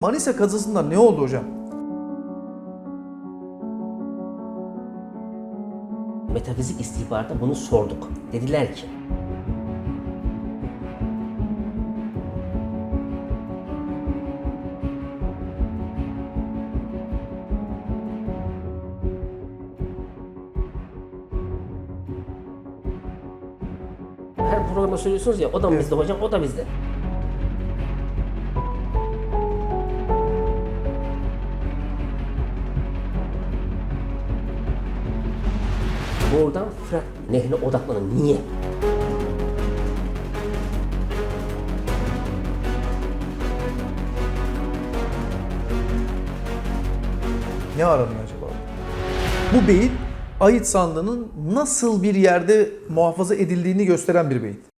Manisa kazasında ne oldu hocam? Metafizik istihbaratına bunu sorduk. Dediler ki her programda söylüyorsunuz ya o da bizde hocam o da bizde. Buradan Fırat Nehri'ne odaklanın. Niye? Ne aranıyor acaba? Bu beyit Ayıt sandığının nasıl bir yerde muhafaza edildiğini gösteren bir beyit.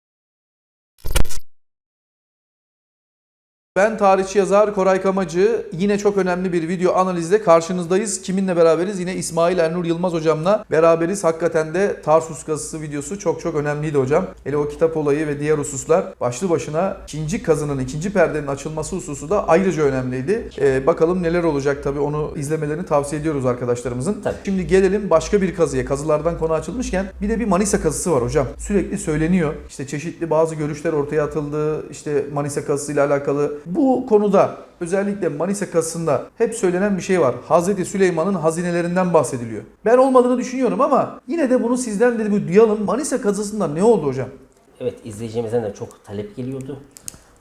Ben tarihçi yazar Koray Kamacı. Yine çok önemli bir video analizle karşınızdayız. Kiminle beraberiz? Yine İsmail Ernur Yılmaz hocamla beraberiz. Hakikaten de Tarsus kazısı videosu çok çok önemliydi hocam. Hele o kitap olayı ve diğer hususlar başlı başına ikinci kazının, ikinci perdenin açılması hususu da ayrıca önemliydi. Ee, bakalım neler olacak tabii onu izlemelerini tavsiye ediyoruz arkadaşlarımızın. Tabii. Şimdi gelelim başka bir kazıya. Kazılardan konu açılmışken bir de bir Manisa kazısı var hocam. Sürekli söyleniyor. İşte çeşitli bazı görüşler ortaya atıldı. İşte Manisa kazısıyla alakalı. Bu konuda özellikle Manisa kazısında hep söylenen bir şey var. Hazreti Süleyman'ın hazinelerinden bahsediliyor. Ben olmadığını düşünüyorum ama yine de bunu sizden de bir duyalım. Manisa kazısında ne oldu hocam? Evet izleyicimizden de çok talep geliyordu.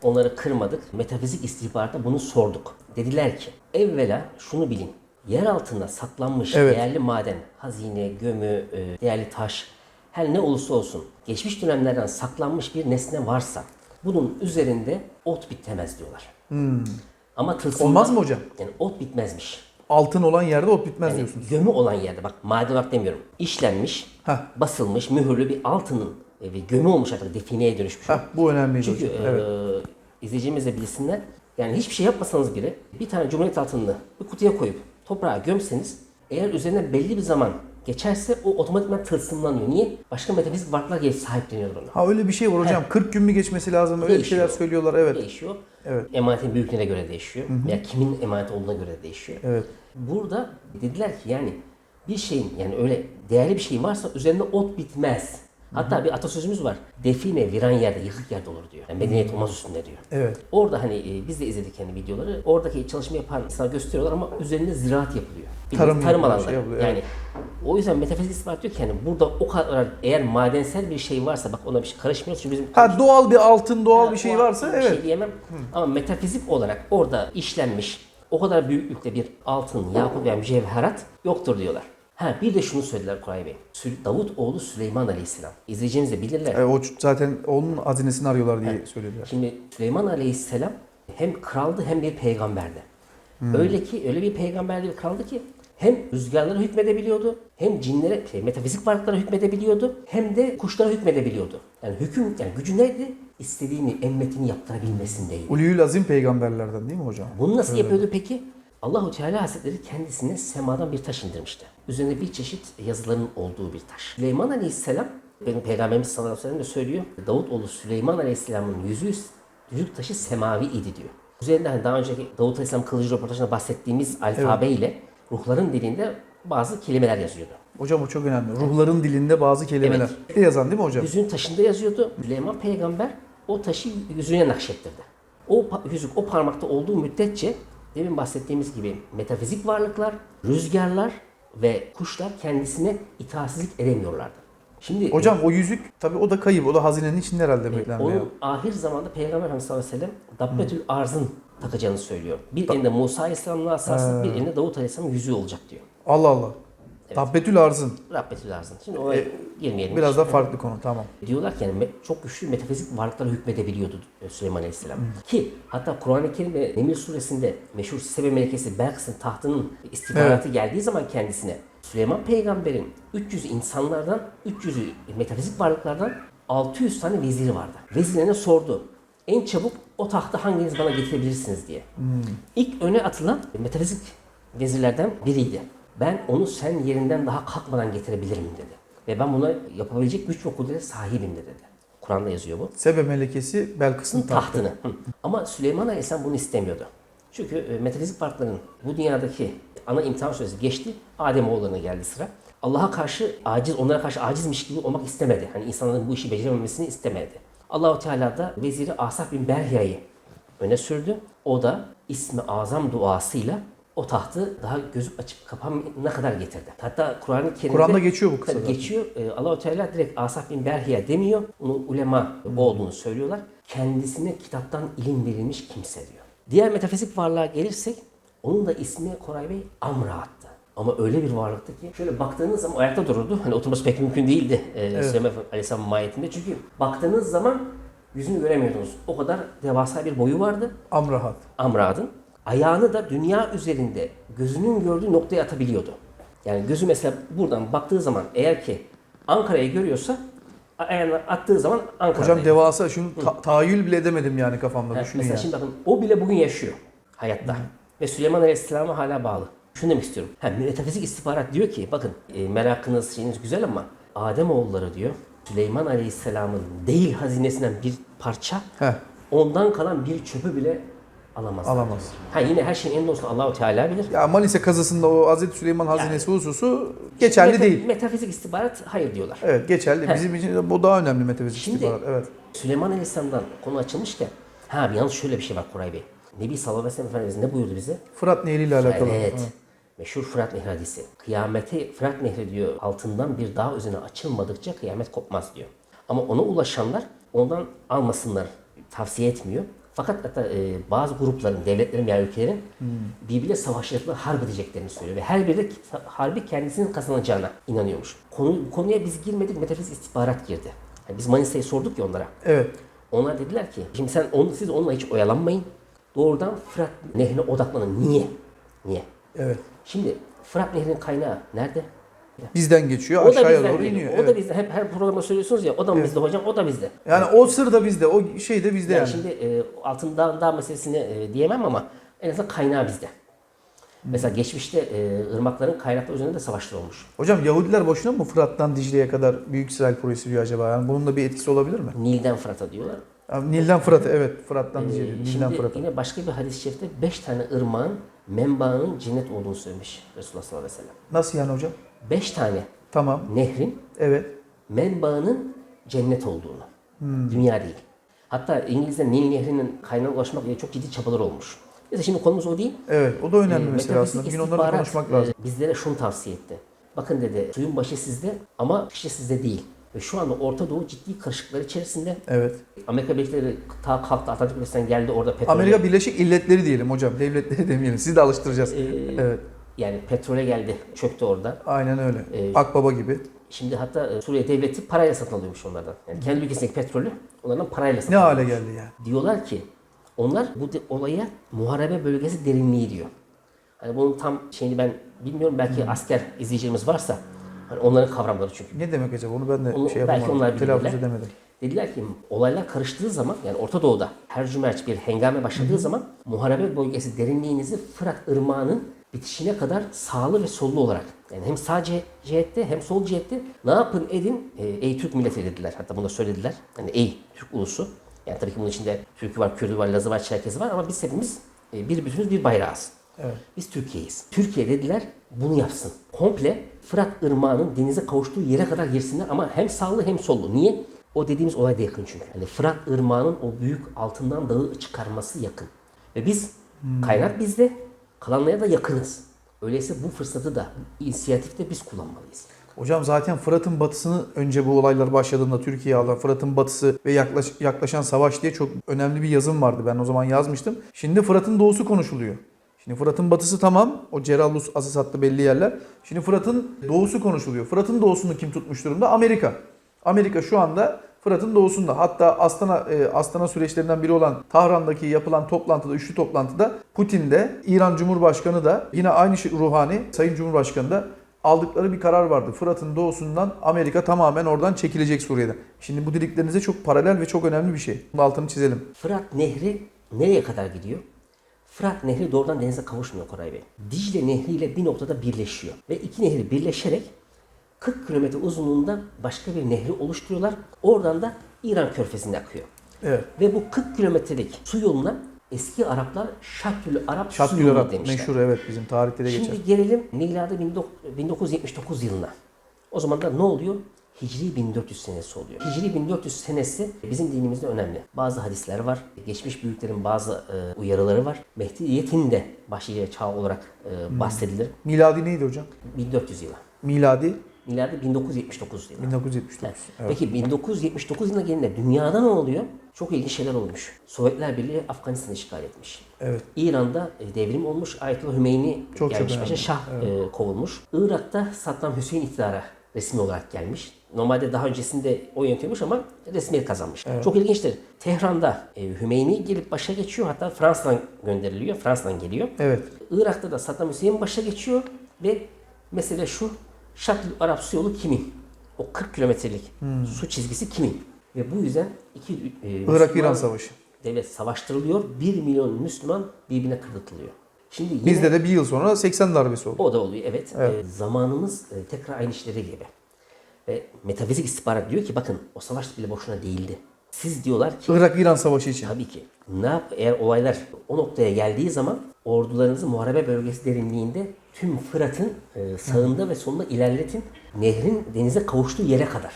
Onları kırmadık. Metafizik istihbaratına bunu sorduk. Dediler ki evvela şunu bilin. Yer altında saklanmış Evet. değerli maden, hazine, gömü, e, değerli taş her ne olursa olsun geçmiş dönemlerden saklanmış bir nesne varsa bunun üzerinde ot bitemez diyorlar. Ama tılsımdan, Hmm. Olmaz mı hocam? Yani ot bitmezmiş. Altın olan yerde ot bitmez Yani diyorsunuz. gömü olan yerde bak maden olarak demiyorum. İşlenmiş, Heh. basılmış, mühürlü bir altının e, ve gömü olmuş artık defineye dönüşmüş. Heh, bu önemliydi Çünkü hocam. e, Evet. izleyicimiz de bilsinler. Yani hiçbir şey yapmasanız bile bir tane cumhuriyet altınını bir kutuya koyup toprağa gömseniz eğer üzerine belli bir zaman geçerse o otomatikman tılsımlanıyor. Niye? Başka metafizik varlıklar gelip sahipleniyor onu. Ha öyle bir şey var hocam. 40 gün mü geçmesi lazım? Öyle bir Değişiyor. şeyler söylüyorlar. Evet. Değişiyor. Evet. Emanetin büyüklüğüne göre değişiyor. Veya kimin emanet olduğuna göre değişiyor. Evet. Burada dediler ki yani bir şeyin yani öyle değerli bir şey varsa üzerinde ot bitmez. Hatta bir atasözümüz var. Define viran yerde, yıkık yerde olur diyor. Yani medeniyet olmaz üstünde diyor. Evet. Orada hani e, biz de izledik hani videoları. Oradaki çalışma yapan insanlar gösteriyorlar ama üzerinde ziraat yapılıyor. Bildiğiniz Tarım tarım yapılıyor, alanları. şey yapılıyor, yani o yüzden metafizik ispat diyor ki yani burada o kadar eğer madensel bir şey varsa bak ona bir şey karışmıyoruz çünkü bizim Ha doğal bir altın, doğal bir şey varsa bir evet. şey diyemem. Ama metafizik olarak orada işlenmiş o kadar büyüklükte bir altın, yakut veya mücevherat yoktur diyorlar. Ha bir de şunu söylediler Koray Bey. Sü- Davut oğlu Süleyman Aleyhisselam. İzleyicimiz de bilirler. E, o zaten onun hazinesini arıyorlar diye söylediler. Şimdi Süleyman Aleyhisselam hem kraldı hem bir peygamberdi. Hmm. Öyle ki öyle bir peygamberdi bir kraldı ki hem rüzgarlara hükmedebiliyordu, hem cinlere, şey, metafizik varlıklara hükmedebiliyordu, hem de kuşlara hükmedebiliyordu. Yani hüküm, yani gücü neydi? İstediğini, emmetini yaptırabilmesindeydi. Uluyül azim peygamberlerden değil mi hocam? Bunu nasıl yapıyordu peki? Allahu Teala Hazretleri kendisine semadan bir taş indirmişti. Üzerinde bir çeşit yazıların olduğu bir taş. Süleyman Aleyhisselam, benim Peygamberimiz sallallahu aleyhi ve sellem de söylüyor. Davut oğlu Süleyman Aleyhisselam'ın yüzüğü, yüzük taşı semavi idi diyor. Üzerinde hani daha önceki Davut Aleyhisselam kılıcı röportajında bahsettiğimiz alfabe ile ruhların dilinde bazı kelimeler yazıyordu. Hocam o çok önemli. Ruhların dilinde bazı kelimeler. Ne yazan değil mi hocam? Yüzüğün taşında yazıyordu. Süleyman peygamber o taşı yüzüğüne nakşettirdi. O yüzük o parmakta olduğu müddetçe demin bahsettiğimiz gibi metafizik varlıklar, rüzgarlar ve kuşlar kendisine itaatsizlik edemiyorlardı. Şimdi Hocam o yüzük tabii o da kayıp. O da hazinenin içinde herhalde beklenmiyor. onun ahir zamanda Peygamber Efendimiz sallallahu aleyhi ve sellem Dabbetül Arz'ın takacağını söylüyor. Bir elinde Musa Aleyhisselam'ın asası, bir elinde Davut Aleyhisselam'ın yüzüğü olacak diyor. Allah Allah. Tabbetül arzın. Rabbetül Arz'ın. Şimdi ona girmeyelim. Biraz da farklı konu tamam. Diyorlar ki yani çok güçlü metafizik varlıklara hükmedebiliyordu e, Süleyman Aleyhisselam. Ki hatta Kur'an-ı Kerim'de Nemil suresinde meşhur Sebe melekesi Belkıs'ın tahtının istihbaratı geldiği zaman kendisine Süleyman peygamberin 300 insanlardan 300'ü metafizik varlıklardan 600 tane veziri vardı. Vezirlerine sordu. En çabuk o tahtı hanginiz bana getirebilirsiniz diye. İlk öne atılan metafizik vezirlerden biriydi. Ben onu sen yerinden daha kalkmadan getirebilirim dedi. Ve ben buna yapabilecek güç ve kudrete sahibim de dedi. Kur'an'da yazıyor bu. Sebe melekesi Belkıs'ın tahtı. Tahtını. Ama Süleyman Aleyhisselam bunu istemiyordu. Çünkü e, metafizik varlıkların bu dünyadaki ana imtihan süresi geçti. Adem oğullarına geldi sıra. Allah'a karşı aciz, onlara karşı acizmiş gibi olmak istemedi. Hani insanların bu işi becerememesini istemedi. Allahu Teala da veziri Asaf bin Berhiya'yı öne sürdü. O da ismi azam duasıyla o tahtı daha gözü açıp kapanana kadar getirdi. Hatta Kur'an-ı Kerim'de Kur'an'da geçiyor bu kısa Tabii zaten. geçiyor. Ee, Allahu Teala direkt Asaf bin Berhiye demiyor. Bunu ulema o olduğunu söylüyorlar. Kendisine kitaptan ilim verilmiş kimse diyor. Diğer metafizik varlığa gelirsek onun da ismi Koray Bey Amraat'tı. Ama öyle bir varlıktı ki şöyle baktığınız zaman ayakta dururdu. Hani oturması pek mümkün değildi e, Süleyman Aleyhisselam mahiyetinde. Çünkü baktığınız zaman yüzünü göremiyordunuz. O kadar devasa bir boyu vardı. Amrahat. Amrad'ın ayağını da dünya üzerinde gözünün gördüğü noktaya atabiliyordu. Yani gözü mesela buradan baktığı zaman eğer ki Ankara'yı görüyorsa ayağını attığı zaman Ankara'da. Hocam devasa şunu ta- tahayyül bile edemedim yani kafamda Evet, düşünün mesela ya. şimdi bakın o bile bugün yaşıyor hayatta. Ve Süleyman Aleyhisselam'a hala bağlı. Şunu demek istiyorum. Ha, metafizik istihbarat diyor ki bakın e, merakınız şeyiniz güzel ama Adem oğulları diyor Süleyman Aleyhisselam'ın değil hazinesinden bir parça Heh, ondan kalan bir çöpü bile alamazlar. alamaz. Ha yine her şeyin en doğrusunu Allahu Teala bilir. Ya Manisa kazısında o Hazreti Süleyman hazinesi hususu geçerli Meta- değil. Metafizik istihbarat hayır diyorlar. Evet geçerli. Heh. Bizim için bu daha önemli metafizik Şimdi- istihbarat. Evet. Süleyman Aleyhisselam'dan konu açılmışken ha bir yalnız şöyle bir şey var Koray Bey. Nebi sallallahu aleyhi ve sellem Efendimiz ne buyurdu bize? Fırat Nehri ile alakalı. Evet. Hı. Meşhur Fırat Nehri hadisi. Kıyamete Fırat Nehri diyor altından bir dağ üzerine açılmadıkça kıyamet kopmaz diyor. Ama ona ulaşanlar ondan almasınlar tavsiye etmiyor. Fakat hatta e, bazı grupların, devletlerin veya ülkelerin birbiriyle savaşacaklar, harp edeceklerini söylüyor. Ve her biri de harbi kendisinin kazanacağına inanıyormuş. Konu, bu konuya biz girmedik, metafizik istihbarat girdi. Yani biz Manisa'yı sorduk ya onlara. Evet. Onlar dediler ki, şimdi sen onu, siz onunla hiç oyalanmayın. Doğrudan Fırat Nehri'ne odaklanın. Niye? Niye? Evet. Şimdi Fırat Nehri'nin kaynağı nerede? Bizden geçiyor O aşağıya doğru geliyor. iniyor. O da Evet. bizde. Hep her programda söylüyorsunuz ya o da mı bizde hocam o da bizde. Yani o sır da bizde, o şey de bizde Yani, yani. şimdi e, altın dağ, meselesini e, diyemem ama en azından kaynağı bizde. Mesela geçmişte e, ırmakların kaynakları üzerinde de savaşlar olmuş. Hocam Yahudiler boşuna mı Fırat'tan Dicle'ye kadar Büyük İsrail projesi diyor acaba? Yani bunun da bir etkisi olabilir mi? Nil'den Fırat'a diyorlar. Yani Nil'den Fırat'a evet. Fırat'tan E, Dicle'ye diyor. Nil'den şimdi Fırat'a. yine başka bir hadis-i şerifte beş tane ırmağın menbaının cennet olduğunu söylemiş Resulullah sallallahu aleyhi ve sellem. Nasıl yani hocam? Beş tane Tamam. nehrin Evet. menbaının cennet olduğunu. Hmm. Dünya değil. Hatta İngilizler Nil Nehri'nin kaynağına ulaşmak ile çok ciddi çabalar olmuş. Neyse şimdi konumuz o değil. Evet. O da önemli Ee, mesela aslında. Bir gün onları konuşmak lazım. e, bizlere şunu tavsiye etti. Bakın dedi suyun başı sizde ama kişi sizde değil. Ve şu anda Orta Doğu ciddi karışıklıklar içerisinde. Evet. Amerika Birleşik Devletleri ta kalktı Atlantik geldi orada petrol. Amerika Birleşik İlletleri diyelim hocam. Devletleri demeyelim. Sizi de alıştıracağız. Ee, Evet. Yani petrole geldi, çöktü orada. Aynen öyle. Ee, Akbaba gibi. Şimdi hatta e, Suriye devleti parayla satın alıyormuş onlardan. Yani kendi ülkesindeki petrolü onlardan parayla satın Ne hale geldi yani? Diyorlar ki onlar bu de- olaya muharebe bölgesi derinliği diyor. Hani bunun tam şeyini ben bilmiyorum belki Hmm. asker izleyicilerimiz varsa hani onların kavramları çünkü. Ne demek acaba? Onu ben de Onu şey belki onlar Telaffuz edemedim. Dediler ki olaylar karıştığı zaman yani Orta Doğu'da her cümerç bir hengame başladığı zaman muharebe bölgesi derinliğinizi Fırat Irmağı'nın bitişine kadar sağlı ve sollu olarak yani hem sağ cihette hem sol cihette ne yapın edin e, ey Türk milleti dediler. Hatta bunu da söylediler. Yani ey Türk ulusu. Yani tabii ki bunun içinde Türk'ü var, Kürdü var, Lazı var, Çerkezi var ama biz hepimiz e, bir bütünüz bir bayrağız. Evet. Biz Türkiye'yiz. Türkiye dediler bunu yapsın. Komple Fırat Irmağı'nın denize kavuştuğu yere kadar girsinler ama hem sağlı hem sollu. Niye? O dediğimiz olay da yakın çünkü. Hani Fırat Irmağı'nın o büyük altından dağı çıkarması yakın. Ve biz kaynak bizde, kalanlara da yakınız. Öyleyse bu fırsatı da, inisiyatifte biz kullanmalıyız. Hocam zaten Fırat'ın batısını önce bu olaylar başladığında Türkiye'ye alan Fırat'ın batısı ve yaklaş, yaklaşan savaş diye çok önemli bir yazım vardı. Ben o zaman yazmıştım. Şimdi Fırat'ın doğusu konuşuluyor. Şimdi Fırat'ın batısı tamam. O Cerallus, Asas hattı belli yerler. Şimdi Fırat'ın doğusu konuşuluyor. Fırat'ın doğusunu kim tutmuş durumda? Amerika. Amerika şu anda Fırat'ın doğusunda. Hatta Astana e, Astana süreçlerinden biri olan Tahran'daki yapılan toplantıda, üçlü toplantıda Putin de İran Cumhurbaşkanı da yine aynı şey Ruhani, Sayın Cumhurbaşkanı da aldıkları bir karar vardı. Fırat'ın doğusundan Amerika tamamen oradan çekilecek Suriye'den. Şimdi bu dediklerinize çok paralel ve çok önemli bir şey. Bunun altını çizelim. Fırat Nehri nereye kadar gidiyor? Fırat Nehri doğrudan denize kavuşmuyor Koray Bey. Dicle Nehri ile bir noktada birleşiyor. Ve iki nehri birleşerek 40 kilometre uzunluğunda başka bir nehri oluşturuyorlar. Oradan da İran körfezine akıyor. Evet. Ve bu 40 kilometrelik su yoluna eski Araplar Şatül Arap Şatgül Suyunu Arap demişler. meşhur evet bizim tarihte de geçer. Şimdi gelelim miladi 19- 1979 yılına. O zaman da ne oluyor? Hicri 1400 senesi oluyor. Hicri 1400 senesi bizim dinimizde önemli. Bazı hadisler var. Geçmiş büyüklerin bazı e, uyarıları var. Mehdiyetin de başlayacağı çağ olarak e, bahsedilir. Miladi neydi hocam? 1400 yılı. Miladi Miladi 1979 yılı. 1979. Evet. Evet. Peki 1979 yılına gelince dünyada ne oluyor? Çok ilginç şeyler olmuş. Sovyetler Birliği Afganistan'ı işgal etmiş. Evet. İran'da e, devrim olmuş. Ayetullah Hümeyni Çok gelmiş çok önemli. Şah e, kovulmuş. Irak'ta Saddam Hüseyin iktidara resmi olarak gelmiş. Normalde daha öncesinde o yönetiyormuş ama resmiyet kazanmış. Çok ilginçtir. Tehran'da e, Hümeyni gelip başa geçiyor. Hatta Fransa'dan gönderiliyor. Fransa'dan geliyor. Evet. Irak'ta da Saddam Hüseyin başa geçiyor ve mesele şu. Şatl Arap su yolu kimin? O 40 kilometrelik Hmm. su çizgisi kimin? Ve bu yüzden iki e, Irak-İran Savaşı. devlet savaştırılıyor. 1 milyon Müslüman birbirine kırdırtılıyor. Şimdi yine Bizde de bir yıl sonra 80 darbesi oldu. o da oluyor evet. Evet. E, zamanımız e, tekrar aynı işleri gibi. Ve metafizik istihbarat diyor ki bakın o savaş bile boşuna değildi. Siz diyorlar ki Irak-İran Savaşı için. Tabii ki. Ne yap eğer olaylar o noktaya geldiği zaman ordularınızı muharebe bölgesi derinliğinde tüm Fırat'ın e, sağında ve solunda ilerletin. Nehrin denize kavuştuğu yere kadar.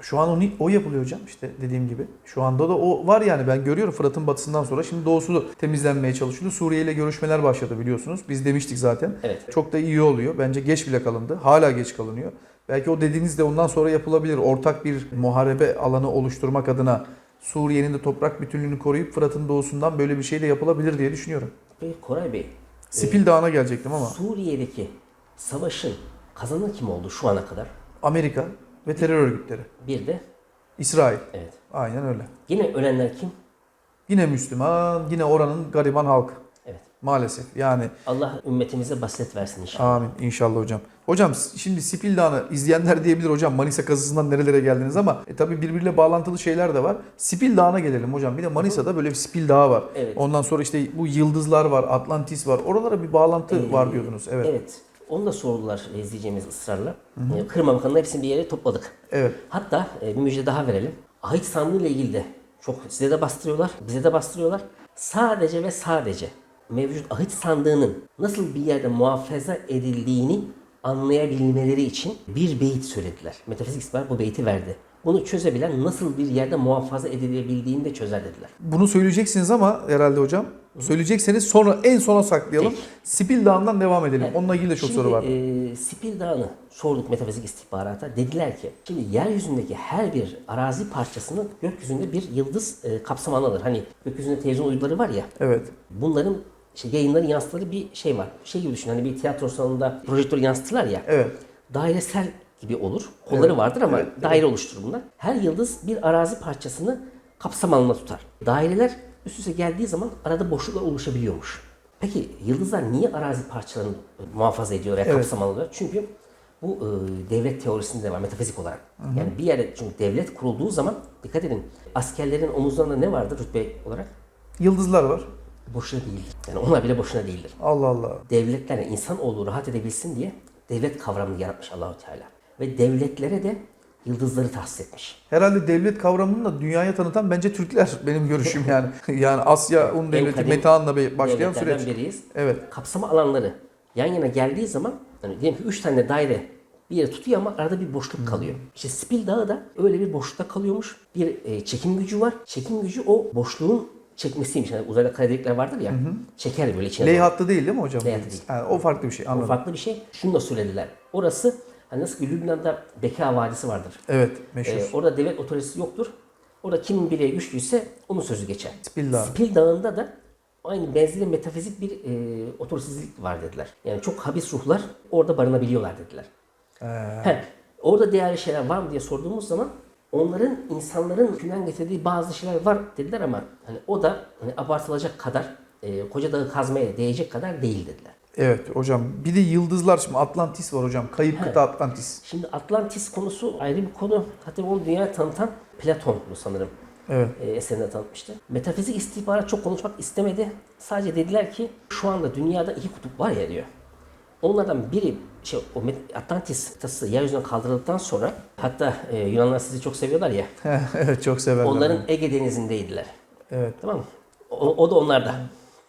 Şu an onu, o yapılıyor hocam işte dediğim gibi. Şu anda da o var yani ben görüyorum Fırat'ın batısından sonra şimdi doğusu temizlenmeye çalışılıyor. Suriye ile görüşmeler başladı biliyorsunuz. Biz demiştik zaten. Evet. Çok da iyi oluyor. Bence geç bile kalındı. Hala geç kalınıyor. Belki o dediğiniz de ondan sonra yapılabilir. Ortak bir muharebe alanı oluşturmak adına Suriye'nin de toprak bütünlüğünü koruyup Fırat'ın doğusundan böyle bir şey de yapılabilir diye düşünüyorum. Ve Koray Bey, Spil Dağı'na gelecektim ama Suriye'deki savaşın kazananı kim oldu şu ana kadar? Amerika ve terör örgütleri. Bir de İsrail. evet. Aynen öyle. Yine ölenler kim? Yine Müslüman, yine oranın gariban halkı. Evet. Maalesef. Yani Allah ümmetimize basiret versin inşallah. amin inşallah hocam. Hocam şimdi Sipil Dağı'nı izleyenler diyebilir hocam Manisa kazısından nerelere geldiniz ama e, tabii birbiriyle bağlantılı şeyler de var. Sipil Dağı'na gelelim hocam. Bir de Manisa'da böyle bir Sipil Dağı var. Evet. Ondan sonra işte bu yıldızlar var, Atlantis var. Oralara bir bağlantı Ee, var diyordunuz. Evet. Evet. Evet. Onu da sordular izleyeceğimiz ısrarla. Ee, Kırmam kanını hepsini bir yere topladık. Hatta e, bir müjde daha verelim. Ahit sandığı ile ilgili de çok size de bastırıyorlar, bize de bastırıyorlar. Sadece ve sadece mevcut ahit sandığının nasıl bir yerde muhafaza edildiğini anlayabilmeleri için bir beyit söylediler. Metafizik istihbarat bu beyti verdi. Bunu çözebilen nasıl bir yerde muhafaza edilebildiğini de çözer dediler. Bunu söyleyeceksiniz ama herhalde hocam. Söyleyecekseniz sonra en sona saklayalım. Peki. Sipil Dağı'ndan devam edelim. Evet. Onunla ilgili de çok Şimdi, soru var. E, Spil Dağı'nı sorduk metafizik istihbarata. Dediler ki şimdi yeryüzündeki her bir arazi parçasının gökyüzünde bir yıldız e, kapsam alanı alır. Hani gökyüzünde televizyon uyduları var ya Evet. bunların işte yayınların yansıttığı bir şey var. Şey gibi düşün hani bir tiyatro salonunda projektör yansıtırlar ya. Evet. Dairesel gibi olur. Kolları Evet, vardır ama evet, daire oluşturur bunlar. Her yıldız bir arazi parçasını kapsam alanına tutar. Daireler üst üste geldiği zaman arada boşluklar oluşabiliyormuş. Peki yıldızlar niye arazi parçalarını muhafaza ediyor veya Evet. kapsam alıyor? Çünkü bu e, devlet teorisinde de var metafizik olarak. Yani bir yerde çünkü devlet kurulduğu zaman dikkat edin askerlerin omuzlarında ne vardır rütbe olarak? Yıldızlar var. Boşuna değildir. Yani onlar bile boşuna değildir Allah Allah. devletler yani insanoğlu rahat edebilsin diye devlet kavramını yaratmış Allahu Teala. Ve devletlere de yıldızları tahsis etmiş. Herhalde devlet kavramını da dünyaya tanıtan bence Türkler benim görüşüm yani. yani Asya Un devleti Metehan'la başlayan süreç. biriyiz. Evet. Kapsama alanları yan yana geldiği zaman hani diyelim ki 3 tane daire bir yere tutuyor ama arada bir boşluk kalıyor. İşte Spil Dağı da öyle bir boşlukta kalıyormuş. Bir e, çekim gücü var. Çekim gücü o boşluğun çekmesiymiş. Hani uzayda kara delikler vardır ya. Çeker böyle içine. L doğru. hattı değil değil mi hocam? L hattı değil. Yani o farklı bir şey O anladım. farklı bir şey. Şunu da söylediler. Orası hani nasıl ki Lübnan'da Beka Vadisi vardır. Evet meşhur. Ee, orada devlet otoritesi yoktur. Orada kimin bileği güçlüyse onun sözü geçer. Spil Dağı. Spil Dağı'nda da aynı benzeri metafizik bir e, otoritesizlik var dediler. Yani çok habis ruhlar orada barınabiliyorlar dediler. Ee, He, orada değerli şeyler var mı diye sorduğumuz zaman onların insanların günden getirdiği bazı şeyler var dediler ama hani o da hani abartılacak kadar e, koca dağı kazmaya değecek kadar değil dediler. evet hocam. Bir de yıldızlar şimdi Atlantis var hocam. Kayıp kıta Atlantis. Şimdi Atlantis konusu ayrı bir konu. Hatta onu dünyaya tanıtan Platon bu sanırım. Evet. e, eserinde tanıtmıştı. Metafizik istihbarat çok konuşmak istemedi. Sadece dediler ki şu anda dünyada iki kutup var ya diyor. Onlardan biri şey o Atlantis kıtası yeryüzünden kaldırıldıktan sonra hatta e, Yunanlar sizi çok seviyorlar ya. evet çok severler. Onların Ege denizindeydiler. Evet. Tamam mı? O O, da onlarda.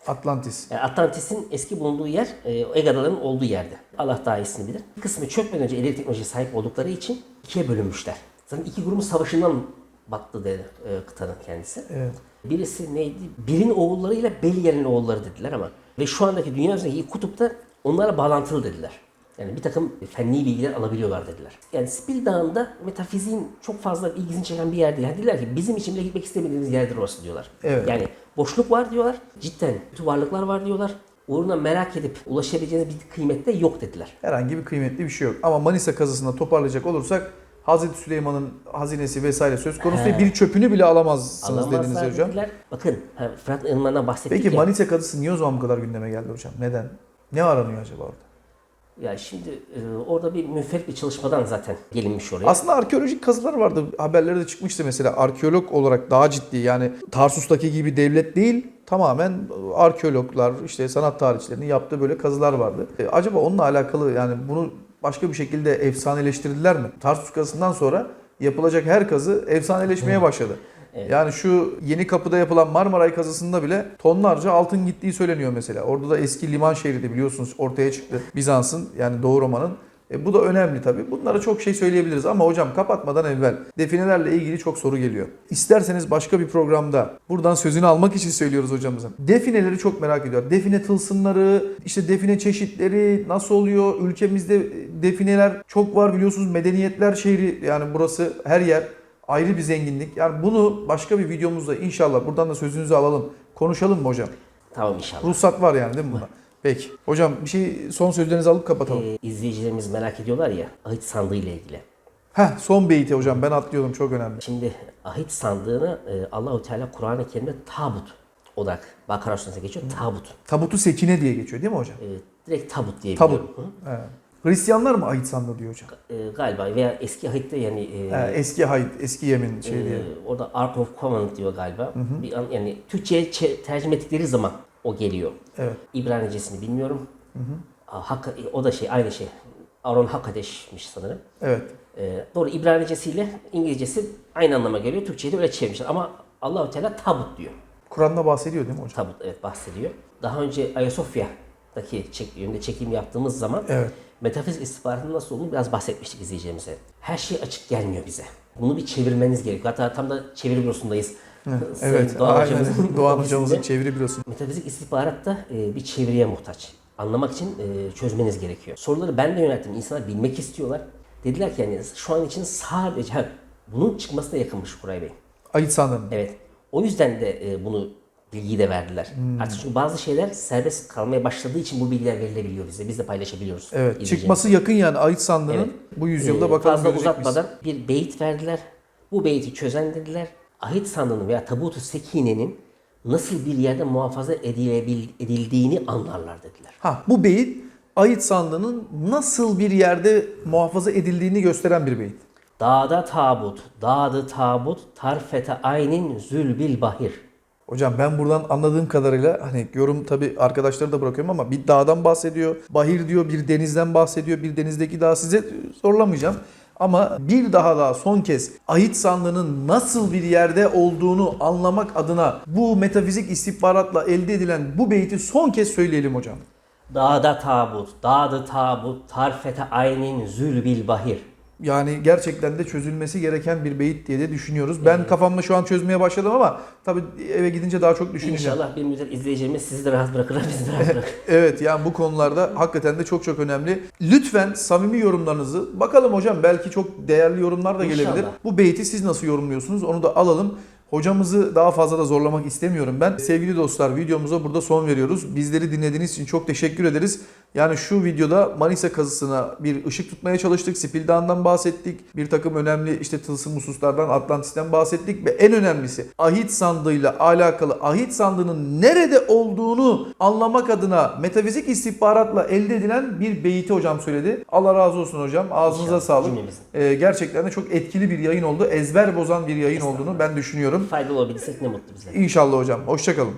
Atlantis. Yani Atlantis'in eski bulunduğu yer e, Ege Adaları'nın olduğu yerde. Allah daha iyisini bilir. Bir kısmı çökmeden önce ileri teknolojiye sahip oldukları için ikiye bölünmüşler. Zaten iki grubun savaşından battı dedi e, kıtanın kendisi. Evet. Birisi neydi? Birin oğullarıyla Beliger'in oğulları dediler ama. Ve şu andaki dünya üzerindeki kutupta onlarla bağlantılı dediler. Yani bir takım fenli bilgiler alabiliyorlar dediler. Yani Spil Dağı'nda metafiziğin çok fazla ilgisini çeken bir yer değil. Yani dediler ki bizim için bile gitmek istemediğimiz yerdir orası diyorlar. Evet. Yani boşluk var diyorlar. Cidden kötü varlıklar var diyorlar. Uğruna merak edip ulaşabileceğiniz bir kıymet de yok dediler. Herhangi bir kıymetli bir şey yok. Ama Manisa kazısında toparlayacak olursak Hazreti Süleyman'ın hazinesi vesaire söz konusu değil. Bir çöpünü bile alamazsınız dediniz hocam. dediler. Bakın Fırat Irmağı'ndan bahsettik Peki ya. Manisa kazısı niye o zaman bu kadar gündeme geldi hocam? Neden? Ne aranıyor acaba orada? Ya şimdi e, orada bir müferit bir çalışmadan zaten gelinmiş oraya. Aslında arkeolojik kazılar vardı. Haberlere de çıkmıştı mesela. Arkeolog olarak daha ciddi yani Tarsus'taki gibi devlet değil tamamen arkeologlar işte sanat tarihçilerinin yaptığı böyle kazılar vardı. E, acaba onunla alakalı yani bunu başka bir şekilde efsaneleştirdiler mi? Tarsus kazısından sonra yapılacak her kazı efsaneleşmeye başladı. Yani şu yeni kapıda yapılan Marmaray kazısında bile tonlarca altın gittiği söyleniyor mesela. Orada da eski liman şehri de biliyorsunuz ortaya çıktı. Bizans'ın yani Doğu Roma'nın. E, bu da önemli tabii. Bunlara çok şey söyleyebiliriz ama hocam kapatmadan evvel definelerle ilgili çok soru geliyor. İsterseniz başka bir programda buradan sözünü almak için söylüyoruz hocamızın. Defineleri çok merak ediyor. Define tılsımları, işte define çeşitleri nasıl oluyor? Ülkemizde defineler çok var biliyorsunuz. Medeniyetler şehri yani burası her yer ayrı bir zenginlik. Yani bunu başka bir videomuzda inşallah buradan da sözünüzü alalım. Konuşalım mı hocam? Tamam inşallah. Ruhsat var yani değil mi buna? Peki. Hocam bir şey son sözlerinizi alıp kapatalım. Ee, izleyicilerimiz merak ediyorlar ya ahit sandığı ile ilgili. Heh son beyti hocam ben atlıyordum çok önemli. Şimdi ahit sandığını e, Allahu Teala Kur'an-ı Kerim'de tabut olarak Bakara Suresi'nde geçiyor. Tabut. Tabutu sekine diye geçiyor değil mi hocam? E, direkt tabut diye Tabut. biliyorum. He. Hristiyanlar mı ait sandı diyor hocam? Hı? E, galiba veya eski ahitte yani e, He, eski hayt, eski yemin şey e, diye. orada Ark of Covenant diyor galiba. Bir an, yani Türkçe'ye çe- tercüme ettikleri zaman o geliyor. Evet. İbranicesini bilmiyorum. Aa, Hakka- o da şey aynı şey. Aaron Hakadeş'miş sanırım. Evet. Ee, doğru İbranicesiyle İngilizcesi aynı anlama geliyor. Türkçe'de öyle çevirmişler ama Allahu Teala tabut diyor. Kur'an'da bahsediyor değil mi hocam? Tabut evet bahsediyor. Daha önce Ayasofya'daki çek, yönde çekim yaptığımız zaman Evet. Metafizik istihbaratının nasıl olduğunu biraz bahsetmiştik izleyicilerimize. Her şey açık gelmiyor bize. Bunu bir çevirmeniz gerekiyor. Hatta tam da çeviri bürosundayız. Evet. Doğan aynen. hocamızın Doğan hocamızın çeviri bürosu. Metafizik istihbarat da e, bir çeviriye muhtaç. Anlamak için e, çözmeniz gerekiyor. Soruları ben de yönelttim. İnsanlar bilmek istiyorlar. Dediler ki yani şu an için sadece bunun çıkmasına yakınmış Kuray Bey. Ayıt sandığını. Evet. O yüzden de e, bunu bilgiyi de verdiler. Hmm. Artık çünkü bazı şeyler serbest kalmaya başladığı için bu bilgiler verilebiliyor bize. Biz de paylaşabiliyoruz. Evet. Çıkması yakın yani ayıt sandığının Evet. bu yüzyılda Ee, bakalım Fazla görecek miyiz? uzatmadan bir beyit verdiler. Bu beyti çözen dediler. Ahit sandığının veya tabutu sekinenin nasıl bir yerde muhafaza edilebil, edildiğini anlarlar dediler. Ha bu beyit ayıt sandığının nasıl bir yerde muhafaza edildiğini gösteren bir beyit. Dağda tabut, dağda tabut, tarfete aynin zülbil bahir. Hocam ben buradan anladığım kadarıyla hani yorum tabi arkadaşları da bırakıyorum ama bir dağdan bahsediyor. Bahir diyor bir denizden bahsediyor. Bir denizdeki dağ size zorlamayacağım. Ama bir daha daha son kez ahit sandığının nasıl bir yerde olduğunu anlamak adına bu metafizik istihbaratla elde edilen bu beyti son kez söyleyelim hocam. Dağda tabut, dağda tabut, tarfete aynin zülbil bahir. Yani gerçekten de çözülmesi gereken bir beyit diye de düşünüyoruz. Ben kafamda şu an çözmeye başladım ama tabii eve gidince daha çok düşüneceğim. İnşallah bir müddet izleyicilerimiz sizi de rahat bırakırlar, bizi de rahat bırakır. Evet yani bu konularda hakikaten de çok çok önemli. Lütfen samimi yorumlarınızı bakalım hocam belki çok değerli yorumlar da gelebilir. İnşallah. Bu beyti siz nasıl yorumluyorsunuz onu da alalım. Hocamızı daha fazla da zorlamak istemiyorum ben. Sevgili dostlar videomuza burada son veriyoruz. Bizleri dinlediğiniz için çok teşekkür ederiz. Yani şu videoda Manisa kazısına bir ışık tutmaya çalıştık. Spil Dağı'ndan bahsettik. Bir takım önemli işte tılsım hususlardan Atlantis'ten bahsettik. Ve en önemlisi ahit sandığıyla alakalı ahit sandığının nerede olduğunu anlamak adına metafizik istihbaratla elde edilen bir beyti hocam söyledi. Allah razı olsun hocam. Ağzınıza İnşallah, sağlık. cümlemizin. Ee, gerçekten de çok etkili bir yayın oldu. Ezber bozan bir yayın olduğunu ben düşünüyorum. Faydalı olabilsek ne mutlu bize. İnşallah hocam. Hoşçakalın.